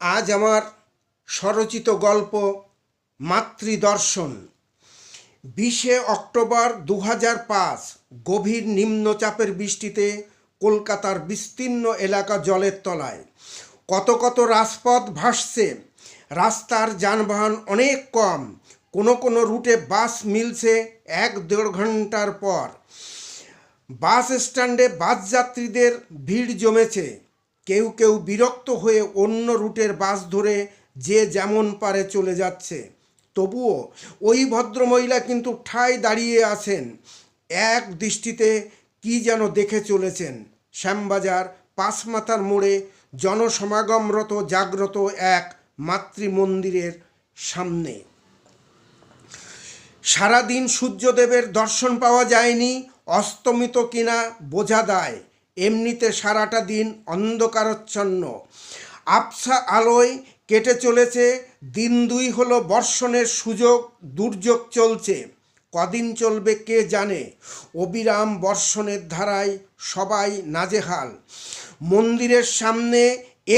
আজ আমার স্বরচিত গল্প মাতৃদর্শন। বিশে অক্টোবর দু পাঁচ, গভীর নিম্নচাপের বৃষ্টিতে কলকাতার বিস্তীর্ণ এলাকা জলের তলায়। কত কত রাজপথ ভাসছে, রাস্তার যানবাহন অনেক কম, কোনো কোনো রুটে বাস মিলছে এক দেড় ঘণ্টার পর। বাস স্ট্যান্ডে বাস যাত্রীদের ভিড় জমেছে কেউ কেউ বিরক্ত হয়ে অন্য রুটের বাস ধরে যে যেমন পারে চলে যাচ্ছে। তবুও ওই ভদ্রমহিলা কিন্তু ঠায় দাঁড়িয়ে আছেন। এক দৃষ্টিতে কি যেন দেখে চলেছেন। শ্যামবাজার পাঁচমাথার মোড়ে জনসমাগমরত জাগ্রত এক মাতৃমন্দিরের সামনে। সারাদিন সূর্যদেবের দর্শন পাওয়া যায়নি, অস্তমিত কিনা বোঝা দায়। এমনিতে সারাটা দিন অন্ধকারচ্ছন্ন। আবসা আলোয় কেটে চলেছে, দিন দুই হলো বর্ষণের সুযোগ, দুর্যোগ চলছে। কদিন চলবে কে জানে? অবিরাম বর্ষণের ধারায় সবাই নাজেহাল। মন্দিরের সামনে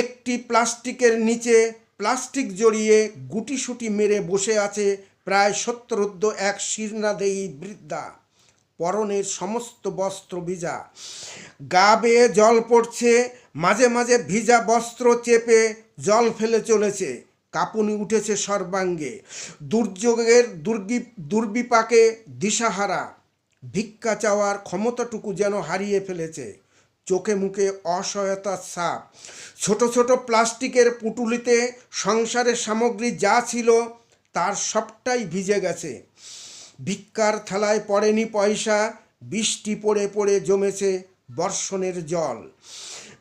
একটি প্লাস্টিকের নিচে প্লাস্টিক জড়িয়ে গুটিসুটি মেরে বসে আছে প্রায় সত্তরোদ্ধ এক শীর্ণাদেয়ী বৃদ্ধা। পরনের সমস্ত বস্ত্র ভিজা। গা বেয়ে জল পড়ছে, মাঝে মাঝে ভিজা বস্ত্র চেপে জল ফেলে চলেছে। কাঁপুনি উঠেছে সর্বাঙ্গে। দুর্যোগের দুর্গি, দুর্বিপাকে দিশাহারা। ভিক্ষা চাওয়ার ক্ষমতাটুকু যেন হারিয়ে ফেলেছে। চোখে মুখে অসহায়তার ছাপ। ছোট ছোট প্লাস্টিকের পুটুলিতে সংসারের সামগ্রী যা ছিল, তার সবটাই ভিজে গেছে। ভিক্ষার থালায় পড়েনি পয়সা, বৃষ্টি পড়ে পড়ে জমেছে বর্ষণের জল।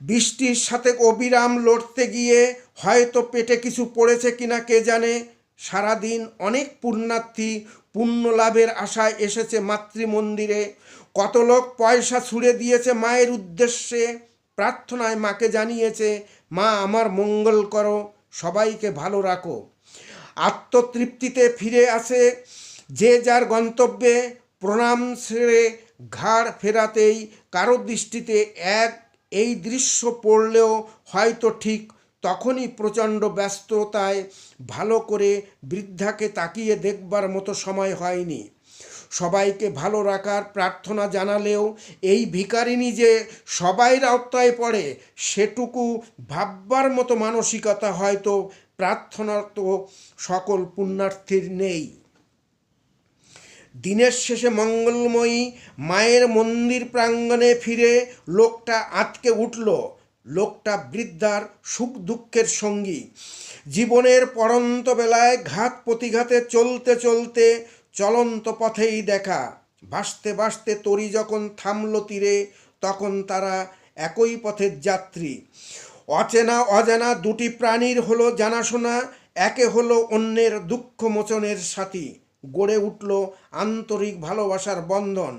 বৃষ্টির সাথে অবিরাম লড়তে গিয়ে হয়তো পেটে কিছু পড়েছে কিনা কে জানে? সারাদিন অনেক পুণ্যার্থী পুণ্য লাভের আশায় এসেছে মাতৃমন্দিরে। কত লোক পয়সা ছুড়ে দিয়েছে মায়ের উদ্দেশ্যে। প্রার্থনায় মাকে জানিয়েছে, মা, আমার মঙ্গল করো, সবাইকে ভালো রাখো। আত্মতৃপ্তিতে ফিরে আসে যে যার গন্তব্যে প্রণাম সেরে ঘাড় ফেরাতেই কারও দৃষ্টিতে এক, এই দৃশ্য পড়লেও হয়তো ঠিক তখনই প্রচণ্ড ব্যস্ততায় ভালো করে বৃদ্ধাকে তাকিয়ে দেখবার মতো সময় হয়নি। সবাইকে ভালো রাখার প্রার্থনা জানালেও এই ভিকারিনী যে সবাইর আওতায় পড়ে, সেটুকু ভাববার মতো মানসিকতা হয়তো প্রার্থনার তো সকল পুণ্যার্থীর নেই। দিনের শেষে মঙ্গলময়ী মায়ের মন্দির প্রাঙ্গণে ফিরে লোকটা আটকে উঠল। লোকটা বৃদ্ধার সুখ দুঃখের সঙ্গী। জীবনের পরন্ত বেলায় ঘাত প্রতিঘাতে চলতে চলতে চলন্ত পথেই দেখা। ভাসতে ভাসতে তরি যখন থামল তীরে, তখন তারা একই পথের যাত্রী। অচেনা অজানা দুটি প্রাণীর হলো জানাশোনা, একে হলো অন্যের দুঃখ মোচনের সাথী। গড়ে উঠল আন্তরিক ভালোবাসার বন্ধন।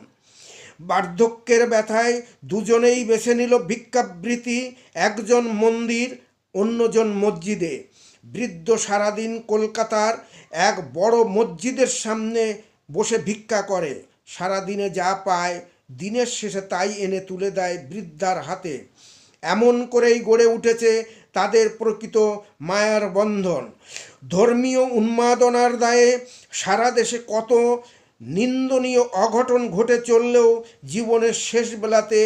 বার্ধক্যের ব্যথায় দুজনেই বেছে নিল ভিক্ষাবৃত্তি, একজন মন্দির, অন্যজন মসজিদে। বৃদ্ধ সারাদিন কলকাতার এক বড় মসজিদের সামনে বসে ভিক্ষা করে। সারাদিনে যা পায়, দিনের শেষে তাই এনে তুলে দেয় বৃদ্ধার হাতে। এমন করেই গড়ে উঠেছে তাদের প্রকৃত মায়ার বন্ধন। ধর্মীয় উন্মাদনার দায়ে সারা দেশে কত নিন্দনীয় অঘটন ঘটে চললেও জীবনের শেষ বেলাতে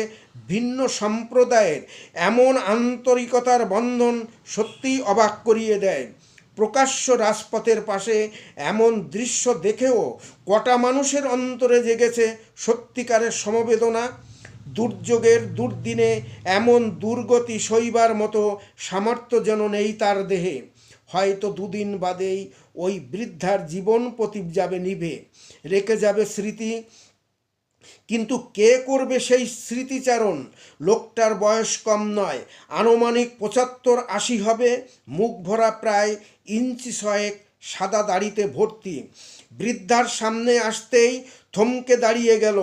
ভিন্ন সম্প্রদায়ের এমন আন্তরিকতার বন্ধন সত্যিই অবাক করিয়ে দেয়। প্রকাশ্য রাজপথের পাশে এমন দৃশ্য দেখেও কটা মানুষের অন্তরে জেগেছে সত্যিকারের সমবেদনা? দুর্যোগের দুর্দিনে এমন দুর্গতি সইবার মতো সামর্থ্য যেন নেই তার দেহে। হয়তো দুদিন বাদেই ওই বৃদ্ধার জীবন প্রতীপ যাবে নিভে, রেখে যাবে স্মৃতি। কিন্তু কে করবে সেই স্মৃতিচারণ? লোকটার বয়স কম নয়, আনুমানিক পঁচাত্তর আশি হবে, মুখ ভরা প্রায় ইঞ্চি ছয়েক সাদা দাড়িতে ভর্তি। বৃদ্ধার সামনে আসতেই থমকে দাঁড়িয়ে গেল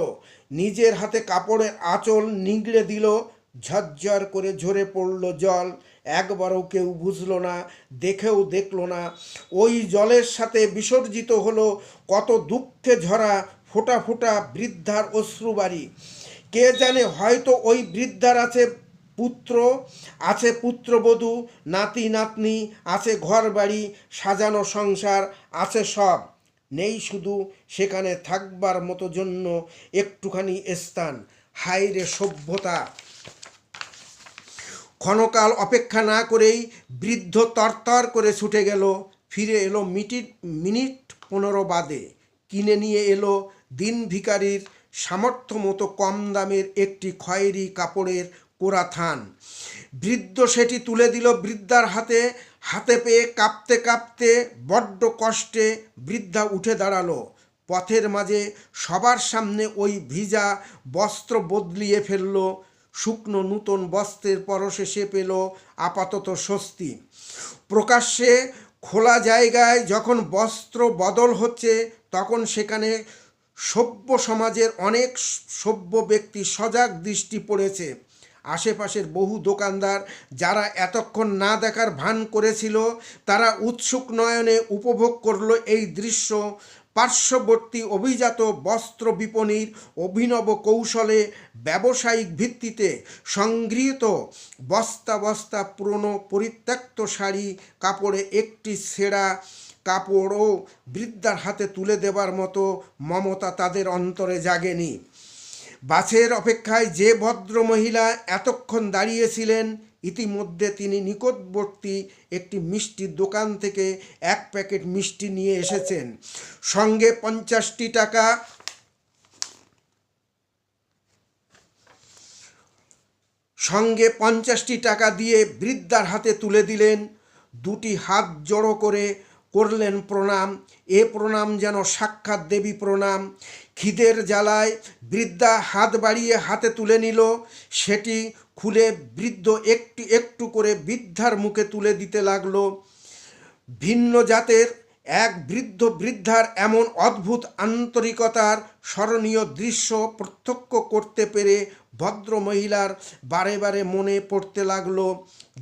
নিজের হাতে কাপড়ের আঁচল নিগড়ে দিল, ঝরঝর করে ঝরে পড়ল জল। একবারও কেউ বুঝলো না, দেখেও দেখল না। ওই জলের সাথে বিসর্জিত হলো কত দুঃখে ঝরা ফোটা ফোটা বৃদ্ধার অশ্রুবাড়ি কে জানে হয়তো ওই বৃদ্ধার আছে পুত্র, আছে পুত্রবধূ, নাতি, নাতনি, আছে ঘর বাড়ি সাজানো সংসার, আছে সব। নেই শুধু, সেখানে থাকবার মতো জন্য একটুখানি স্থান। হাইরে সভ্যতা! ক্ষণকাল অপেক্ষা না করেই বৃদ্ধ তরতর করে ছুটে গেল। ফিরে এলো মিনিট মিনিট পনেরো বাদে। কিনে নিয়ে এলো দিন ভিকারির সামর্থ্য মতো কম দামের একটি খয়েরি কাপড়ের কোরা থান বৃদ্ধ সেটি তুলে দিল বৃদ্ধার হাতে। হাতে পেয়ে কাঁপতে কাঁপতে, বড্ড কষ্টে বৃদ্ধা উঠে দাঁড়াল। পথের মাঝে সবার সামনে ওই ভিজা বস্ত্র বদলিয়ে ফেলল। শুকনো নূতন বস্ত্রের পরশে সে পেল আপাতত স্বস্তি। প্রকাশ্যে খোলা জায়গায় যখন বস্ত্র বদল হচ্ছে, তখন সেখানে সভ্য সমাজের অনেক সভ্য ব্যক্তি সজাগ দৃষ্টি পড়েছে। আশেপাশের বহু দোকানদার যারা এতক্ষণ না দেখার ভান করেছিল, তারা উৎসুক নয়নে উপভোগ করল এই দৃশ্য। পার্শ্ববর্তী অভিজাত বস্ত্র বিপণীর অভিনব কৌশলে ব্যবসায়িক ভিত্তিতে সংগৃহীত বস্তা বস্তা পুরনো পরিত্যক্ত শাড়ি, কাপড়ে একটি ছেঁড়া কাপড়ও বৃদ্ধার হাতে তুলে দেবার মতো মমতা তাদের অন্তরে জাগেনি। বাসের অপেক্ষায় যে ভদ্র মহিলা এতক্ষণ দাঁড়িয়েছিলেন, ইতিমধ্যে তিনি নিকটবর্তী একটি মিষ্টির দোকান থেকে এক প্যাকেট মিষ্টি নিয়ে এসেছেন। সঙ্গে পঞ্চাশটি টাকা সঙ্গে পঞ্চাশটি টাকা দিয়ে বৃদ্ধার হাতে তুলে দিলেন। দুটি হাত জড়ো করে করলেন প্রণাম। এ প্রণাম যেন সাক্ষাৎ দেবী প্রণাম। খিদের জ্বালায় বৃদ্ধা হাত বাড়িয়ে হাতে তুলে নিল। সেটি খুলে বৃদ্ধ একটু একটু করে বৃদ্ধার মুখে তুলে দিতে লাগল। ভিন্ন জাতের এক বৃদ্ধ বৃদ্ধার এমন অদ্ভুত আন্তরিকতার স্মরণীয় দৃশ্য প্রত্যক্ষ করতে পেরে ভদ্র মহিলার বারে বারে মনে পড়তে লাগল।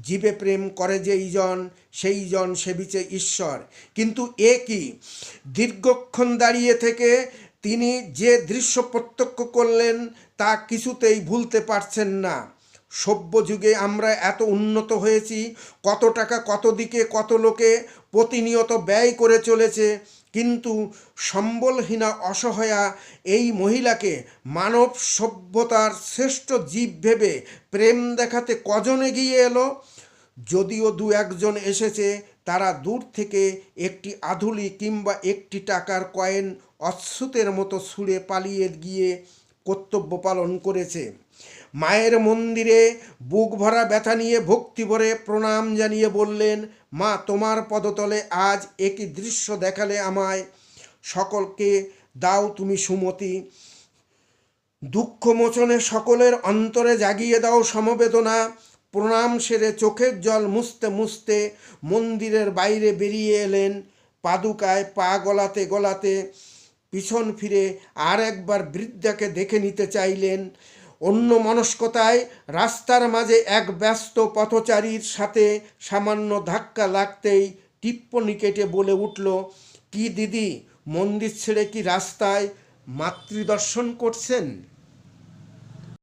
জীবে প্রেম করে যেই জন সেই জন সেবিছে ঈশ্বর। কিন্তু এ কি? দীর্ঘক্ষণ দাঁড়িয়ে থেকে তিনি যে দৃশ্য প্রত্যক্ষ করলেন, তা কিছুতেই ভুলতে পারছেন না। সভ্য যুগে আমরা এত উন্নত হয়েছি, কত টাকা কত দিকে কত লোকে প্রতিনিয়ত ব্যয় করে চলেছে কিন্তু সম্বলহীনা অসহায়া এই মহিলাকে মানব সভ্যতার শ্রেষ্ঠ জীব ভেবে প্রেম দেখাতে কজন এগিয়ে এলো? যদিও দু একজন এসেছে, তারা দূর থেকে একটি আধুলি কিংবা একটি টাকার কয়েন অচ্ছুতের মতো ছুঁড়ে পালিয়ে গিয়ে কর্তব্য পালন করেছে। মায়ের মন্দিরে বুক ভরা ব্যথা নিয়ে ভক্তি ভরে প্রণাম জানিয়ে বললেন, মা, তোমার পদতলে আজ একই দৃশ্য দেখালে আমায়। সকলকে দাও তুমি সুমতি। দুঃখ মোচনে সকলের অন্তরে জাগিয়ে দাও সমবেদনা। প্রণাম সেরে চোখের জল মুছতে মুছতে মন্দিরের বাইরে বেরিয়ে এলেন। পাদুকায় পা গলাতে গলাতে পিছন ফিরে আর একবার বৃদ্ধাকে দেখে নিতে চাইলেন। অন্য মনস্কতায় রাস্তার মাঝে এক ব্যস্ত পথচারীর সাথে সামান্য ধাক্কা লাগতেই টিপ্পনি কেটে বলে উঠল, কি দিদি, মন্দির ছেড়ে কি রাস্তায় মাতৃদর্শন করছেন?